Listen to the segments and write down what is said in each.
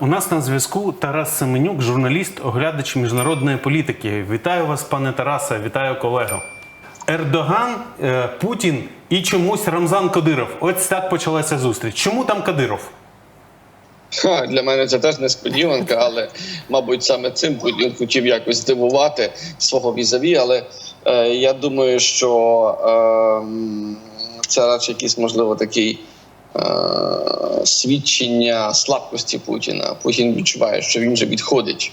У нас на зв'язку Тарас Семенюк, журналіст, оглядач міжнародної політики. Вітаю вас, пане Тарасе, вітаю колего. Ердоган, е, Путін і чомусь Рамзан Кадиров. Ось так почалася зустріч. Чому там Кадиров? Ха, для мене це теж несподіванка, але мабуть саме цим Путін хотів якось здивувати свого візаві. Але е, я думаю, що е, це радше якийсь можливо такий свідчення слабкості Путіна. Путін відчуває, що він вже відходить,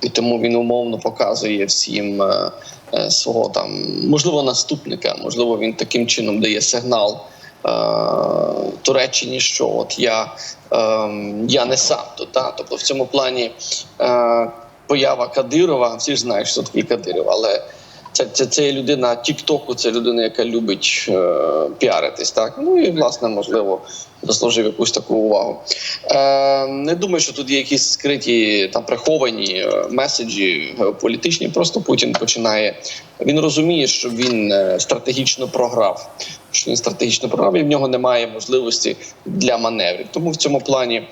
і тому він умовно показує всім е, е, свого там можливо наступника. Можливо, він таким чином дає сигнал. е, Туреччині, що от я, е, я не сам тут. Та? Тобто в цьому плані е, поява Кадирова, всі ж знають, що такий Кадиров, але це, це, це людина Тіктоку, це людина, яка любить е, піаритись. Так? Ну і власне, можливо, заслужив якусь таку увагу. Е, не думаю, що тут є якісь скриті там приховані е, меседжі геополітичні. Просто Путін починає. Він розуміє, що він е, стратегічно програв. Що він стратегічно програв, і в нього немає можливості для маневрів. Тому в цьому плані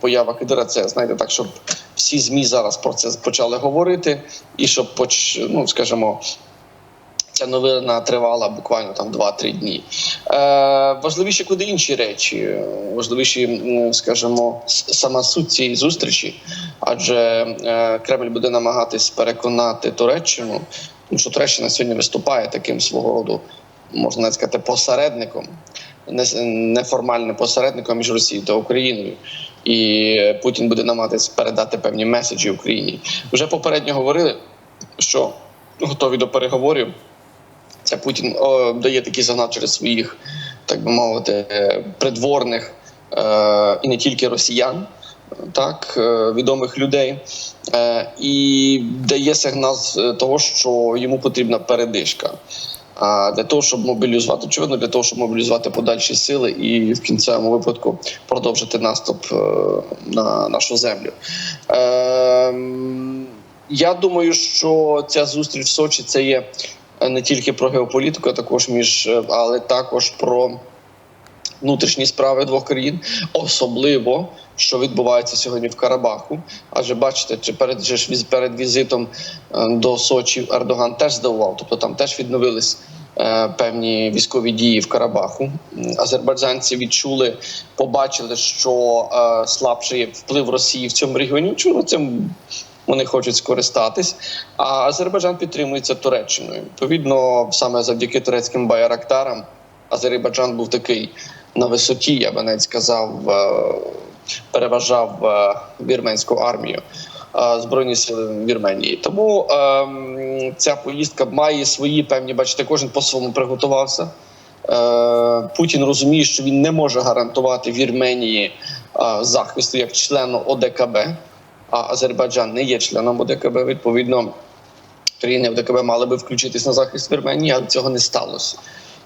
поява Кадира це знаєте так, щоб всі змі зараз про це почали говорити, і щоб ну скажімо, Ця новина тривала буквально там 2-3 дні. Е, важливіші куди інші речі. Важливіші, скажімо, сама суть цієї зустрічі, адже е, Кремль буде намагатись переконати Туреччину, тому що Туреччина сьогодні виступає таким свого роду, можна сказати, посередником, неформальним посередником між Росією та Україною. І Путін буде намагатись передати певні меседжі Україні. Вже попередньо говорили, що готові до переговорів. Це Путін о, дає такий сигнал через своїх, так би мовити, е, придворних е, і не тільки росіян, так е, відомих людей, е, і дає сигнал того, що йому потрібна передишка. Для того, щоб мобілізувати, очевидно, для того, щоб мобілізувати подальші сили і в кінцевому випадку продовжити наступ е, на нашу землю. Ем, Я думаю, що ця зустріч в Сочі це є е, не тільки про геополітику, а також між, е, але також про внутрішні справи двох країн, особливо що відбувається сьогодні в Карабаху. Адже бачите, чи перед же перед візитом е, до Сочі Ердоган теж здивував, тобто там теж відновились. е, Певні військові дії в Карабаху азербайджанці відчули, побачили, що е, слабший вплив Росії в цьому регіоні. Чому цим вони хочуть скористатись? А Азербайджан підтримується Туреччиною. Відповідно, саме завдяки турецьким байрактарам Азербайджан був такий на висоті, я би навіть сказав, е, переважав е, вірменську армію. е, Збройні сили Вірменії, тому ця поїздка має свої певні. Бачите, кожен по своєму приготувався. Путін розуміє, що він не може гарантувати Вірменії захисту як члену ОДКБ, а Азербайджан не є членом ОДКБ. Відповідно, країни ОДКБ мали би включитись на захист Вірменії, але цього не сталося.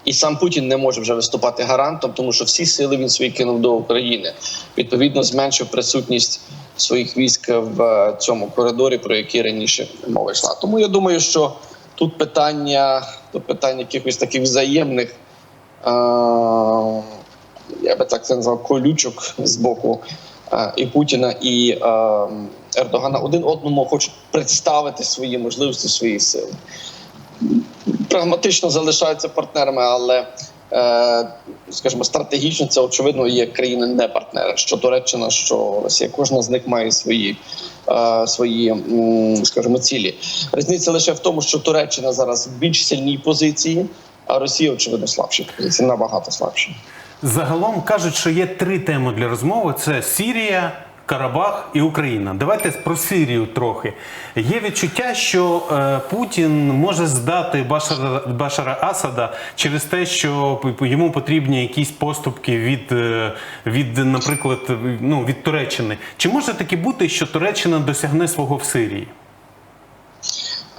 І сам Путін не може вже виступати гарантом, тому що всі сили він свої кинув до України. Відповідно, зменшив присутність своїх військ в е, цьому коридорі, про який раніше мова йшла. Тому я думаю, що тут питання, тут питання якихось таких взаємних, е, я би так це назвав, колючок з боку е, і Путіна, і е, Ердогана один одному хочуть представити свої можливості, свої сили прагматично залишаються партнерами, але е, скажімо, стратегічно це очевидно є країни не партнери. Що Туреччина, що Росія. Кожна з них має свої, е, свої скажімо, цілі. Різниця лише в тому, що Туреччина зараз в більш сильній позиції, а Росія, очевидно, слабші позиції, набагато слабші. Загалом кажуть, що є три теми для розмови: це Сірія. Карабах і Україна. Давайте про Сирію трохи. Є відчуття, що е, Путін може здати Башара, Башара Асада через те, що йому потрібні якісь поступки від, е, від, наприклад, ну, від Туреччини. Чи може таки бути, що Туреччина досягне свого в Сирії?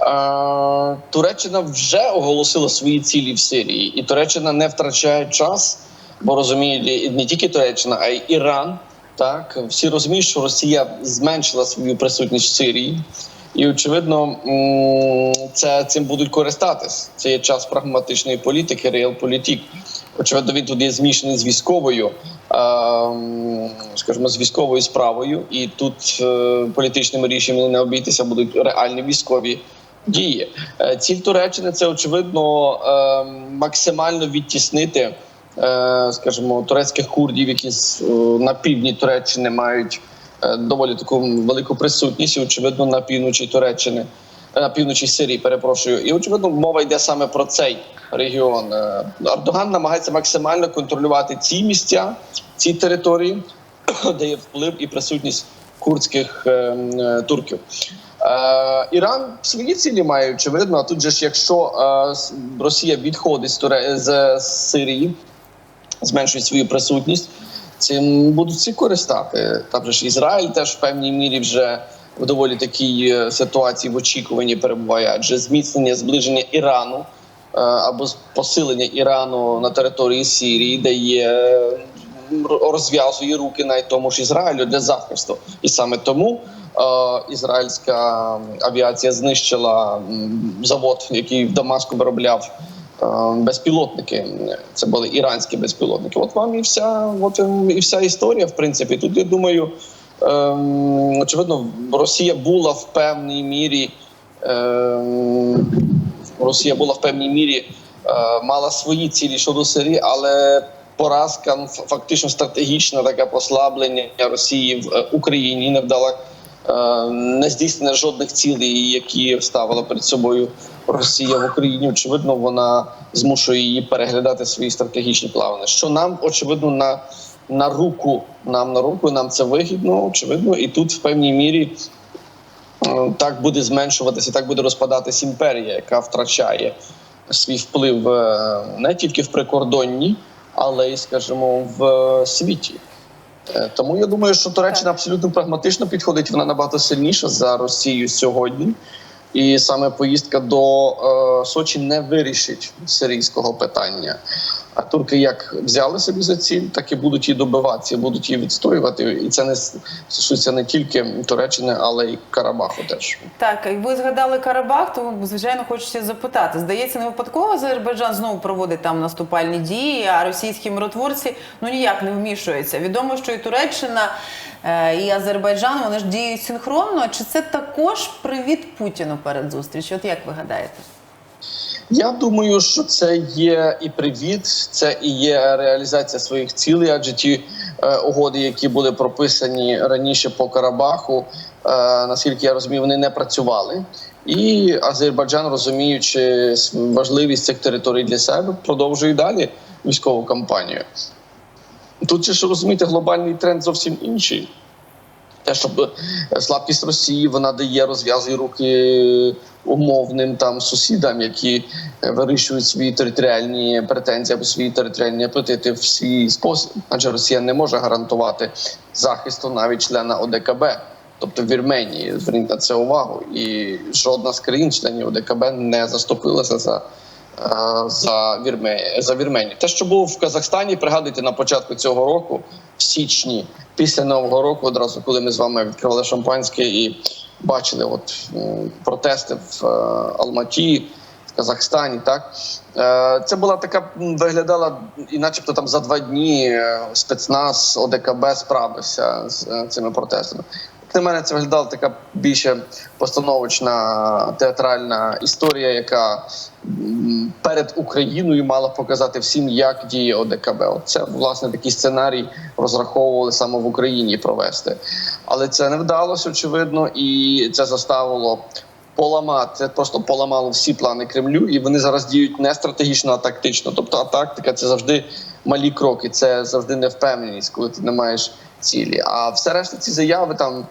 Е, Туреччина вже оголосила свої цілі в Сирії, і Туреччина не втрачає час, бо розуміє не тільки Туреччина, а й Іран. Так всі розуміють, що Росія зменшила свою присутність в Сирії, і очевидно, це цим будуть користатись. Це є час прагматичної політики, реалполітик. Очевидно, він тут є змішаний з військовою, скажімо, з військовою справою, і тут е, політичними рішеннями не обійтися будуть реальні військові дії. Е, Ціль Туреччини це очевидно ем, максимально відтіснити, е, скажімо, турецьких курдів, які е, на півдні Туреччини мають е, доволі таку велику присутність, і, очевидно, на півночі Туреччини, е, на півночі Сирії, перепрошую. І очевидно, мова йде саме про цей регіон. Е, Ердоган намагається максимально контролювати ці місця, ці території, де є вплив і присутність курдських е, е, турків. Е, Іран свої цілі має очевидно. А тут же ж, якщо е, Росія відходить з Сирії, зменшує свою присутність, цим будуть всі користати. Там же ж Ізраїль теж в певній мірі вже в доволі такій е, ситуації в очікуванні перебуває, адже зміцнення зближення Ірану е, або посилення Ірану на території Сирії дає розв'язує руки навіть тому ж Ізраїлю для захисту, і саме тому. е, Ізраїльська авіація знищила завод, який в Дамаску виробляв безпілотники. Це були іранські безпілотники. От вам і вся, от і вся історія. В принципі, тут я думаю, ем, очевидно, Росія була в певній мірі. Ем, Росія була в певній мірі е, мала свої цілі щодо Сирії, але поразка ну, фактично стратегічне таке послаблення Росії в е, Україні не вдала е, не здійснення жодних цілей, які ставила перед собою Росія в Україні. Очевидно, вона змушує її переглядати свої стратегічні плани. Що нам очевидно на, на руку, нам на руку, нам це вигідно, очевидно, і тут в певній мірі. е, Так буде зменшуватися, так буде розпадатись імперія, яка втрачає свій вплив е, не тільки в прикордонні, але й, скажімо, в е, світі. Е, Тому я думаю, що Туреччина абсолютно прагматично підходить. Вона набагато сильніша за Росію сьогодні. І саме поїздка до е, Сочі не вирішить сирійського питання. А турки як взяли собі за ціль, так і будуть її добиватися, будуть її відстоювати. І це не стосується не тільки Туреччини, але й Карабаху теж. Так, ви згадали Карабах, то звичайно хочеться запитати. Здається, не випадково Азербайджан знову проводить там наступальні дії, а російські миротворці ну ніяк не вмішуються. Відомо, що і Туреччина, е, і Азербайджан вони ж діють синхронно. Чи це також привіт Путіну перед зустрічю? От як ви гадаєте? Я думаю, що це є і привіт, це і є реалізація своїх цілей, адже ті е, угоди, які були прописані раніше по Карабаху, е, наскільки я розумію, вони не працювали. І Азербайджан, розуміючи важливість цих територій для себе, продовжує далі військову кампанію. Тут же ж розумієте, глобальний тренд зовсім інший. Те, щоб слабкість Росії вона дає розв'язує руки умовним там сусідам, які е, вирішують свої територіальні претензії або свої територіальні апетити в свій спосіб. Адже Росія не може гарантувати захисту навіть члена ОДКБ. Тобто Вірменії зверніть на це увагу, і жодна з країн-членів ОДКБ не заступилася за за Вірме- за Вірменію. Те, що було в Казахстані, пригадуйте на початку цього року, в січні, після нового року, одразу коли ми з вами відкривали шампанське і бачили от протести в е, Алматі. Казахстані, так Е, це була така виглядала, і начебто там за два дні е, спецназ ОДКБ справився з е, цими протестами. На мене це виглядала така більше постановочна театральна історія, яка перед Україною мала показати всім, як діє ОДКБ. Це власне такий сценарій розраховували саме в Україні провести, але це не вдалося, очевидно, і це заставило. Поламати це просто поламало всі плани Кремлю, і вони зараз діють не стратегічно, а тактично. Тобто, а тактика це завжди малі кроки, це завжди невпевненість, коли ти не маєш цілі. А все решта ці заяви там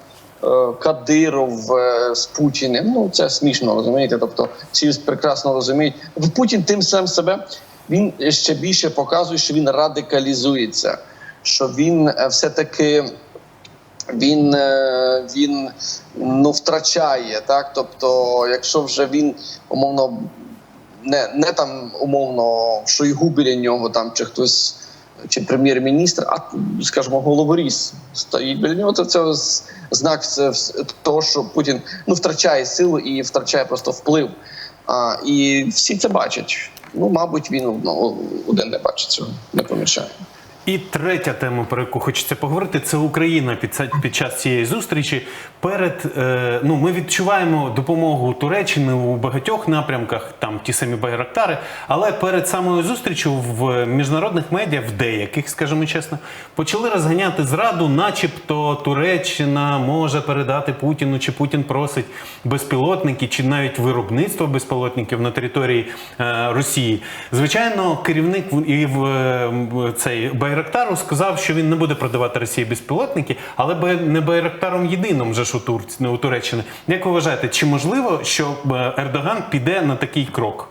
Кадиров е, з Путіним. Ну це смішно, розумієте? Тобто, всі прекрасно розуміють. Путін тим самим себе він ще більше показує, що він радикалізується, що він е, все таки він, е, він ну, втрачає. Так? Тобто, якщо вже він умовно не, не там умовно Шойгу біля нього там чи хтось. Чи прем'єр-міністр, а скажімо, головоріз стоїть біля нього, то це знак того, що Путін ну втрачає силу і втрачає просто вплив. А, і всі це бачать. Ну, мабуть, він ну, один не бачить цього, не помічає. І третя тема, про яку хочеться поговорити, це Україна під, під час цієї зустрічі. Перед е, ну ми відчуваємо допомогу Туреччини у багатьох напрямках, там ті самі байрактари. Але перед самою зустрічю в міжнародних медіа, в деяких, скажімо чесно, почали розганяти зраду, начебто Туреччина може передати Путіну, чи Путін просить безпілотники, чи навіть виробництво безпілотників на території е, Росії. Звичайно, керівник і в е, цей Байрактару сказав, що він не буде продавати Росії безпілотники, але не Байрактаром єдиним же ж у, Турці, у Туреччини. Як ви вважаєте, чи можливо, що е, Ердоган піде на такий крок?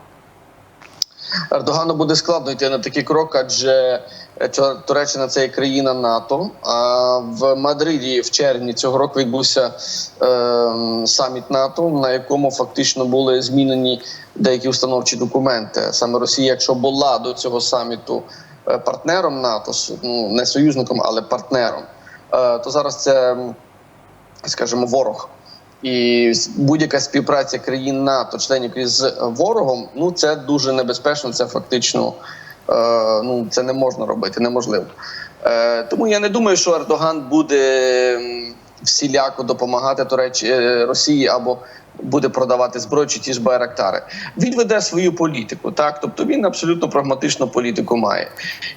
Ердогану буде складно йти на такий крок, адже е, Туреччина це є країна НАТО. А в Мадриді в червні цього року відбувся е, саміт НАТО, на якому фактично були змінені деякі установчі документи. Саме Росія, якщо була до цього саміту партнером НАТО, ну не союзником, але партнером, е, то зараз це, скажімо, ворог. І будь-яка співпраця країн НАТО, членів з ворогом, ну це дуже небезпечно. Це фактично е, ну це не можна робити, неможливо. Е, тому я не думаю, що Ердоган буде всіляко допомагати Туреч е, Росії або буде продавати зброю чи ті ж байрактари. Він веде свою політику, так тобто він абсолютно прагматичну політику має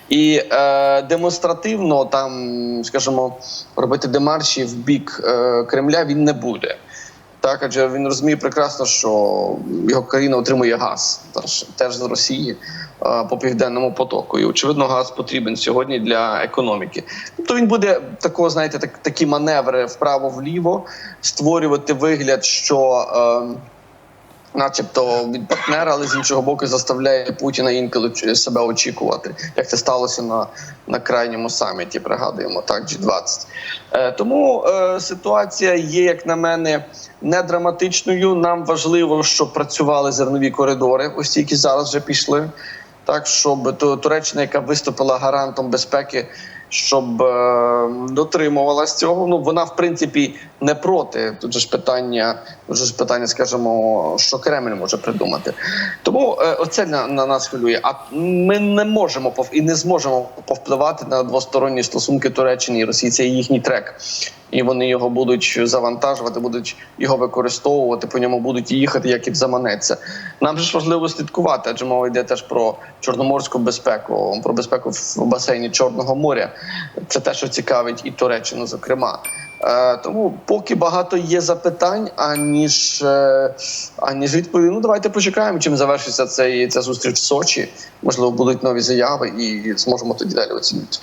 і е, демонстративно там, скажімо, робити демарші в бік е, Кремля він не буде. Так, адже він розуміє прекрасно, що його країна отримує газ теж, з Росії е, по південному потоку. І очевидно, газ потрібен сьогодні для економіки. Тобто він буде такого, знаєте, так, такі маневри вправо-вліво створювати вигляд, що. Е, Начебто від партнера, але з іншого боку заставляє Путіна інколи себе очікувати, як це сталося на, на крайньому саміті. Пригадуємо так, G20. Е, тому е, ситуація є, як на мене, не драматичною. Нам важливо, щоб працювали зернові коридори, ось ті, які зараз вже пішли. Так, щоб Туреччина, яка виступила гарантом безпеки, щоб е, дотримувалась цього. Ну вона в принципі не проти. Тут ж питання, тут ж питання, скажімо, що Кремль може придумати. Тому е, оце на, на нас хвилює. А ми не можемо і не зможемо повпливати на двосторонні стосунки Туреччини і Росії. Це їхній трек. І вони його будуть завантажувати, будуть його використовувати, по ньому будуть їхати, як і заманеться. Нам же ж важливо слідкувати, адже мова йде теж про чорноморську безпеку, про безпеку в басейні Чорного моря. Це те, що цікавить і Туреччину, зокрема. Е, тому поки багато є запитань, аніж, е, аніж відповідь. Ну давайте почекаємо, чим завершиться цей ця зустріч в Сочі. Можливо, будуть нові заяви, і зможемо тоді далі оцінити.